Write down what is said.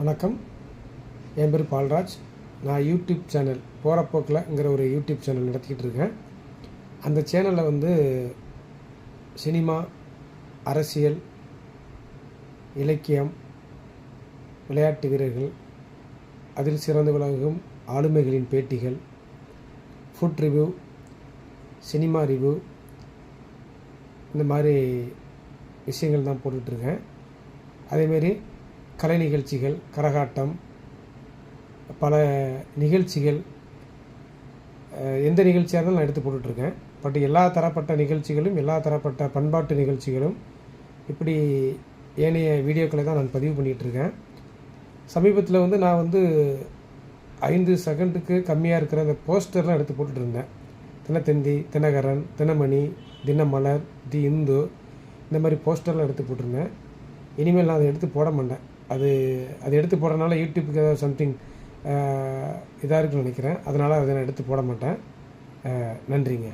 வணக்கம். என் பேர் பால்ராஜ். நான் யூடியூப் சேனல் போகிற போக்கில்ங்கிற ஒரு யூடியூப் சேனல் நடத்திக்கிட்டு இருக்கேன் அந்த சேனலில் வந்து சினிமா அரசியல் இலக்கியம் விளையாட்டு வீரர்கள் அதில் சிறந்து விளங்கும் ஆளுமைகளின் பேட்டிகள் ஃபுட் ரிவ்யூ சினிமா ரிவ்யூ இந்த மாதிரி விஷயங்கள் தான் போட்டுட்ருக்கேன் அதேமாரி கலை நிகழ்ச்சிகள் கரகாட்டம் பல நிகழ்ச்சிகள் எந்த நிகழ்ச்சியாக இருந்தாலும் நான் எடுத்து போட்டுட்ருக்கேன். பட் எல்லா தரப்பட்ட நிகழ்ச்சிகளும் எல்லா தரப்பட்ட பண்பாட்டு நிகழ்ச்சிகளும் இப்படி ஏனைய வீடியோக்களை தான் நான் பதிவு பண்ணிகிட்ருக்கேன் சமீபத்தில் வந்து நான் வந்து ஐந்து செகண்டுக்கு கம்மியாக இருக்கிற அந்த போஸ்டர்லாம் எடுத்து போட்டுட்டு இருந்தேன் தினத்தந்தி தினகரன் தினமணி தினமலர் தி இந்து இந்த மாதிரி போஸ்டர்லாம் எடுத்து போட்டிருந்தேன். இனிமேல் நான் அதை எடுத்து போட மாட்டேன். அது அது எடுத்து போடுறதுனால யூடியூப்புக்கு ஏதாவது சம்திங் இதாக இருக்குன்னு நினைக்கிறேன். அதனால் அதை நான் எடுத்து போட மாட்டேன். நன்றிங்க.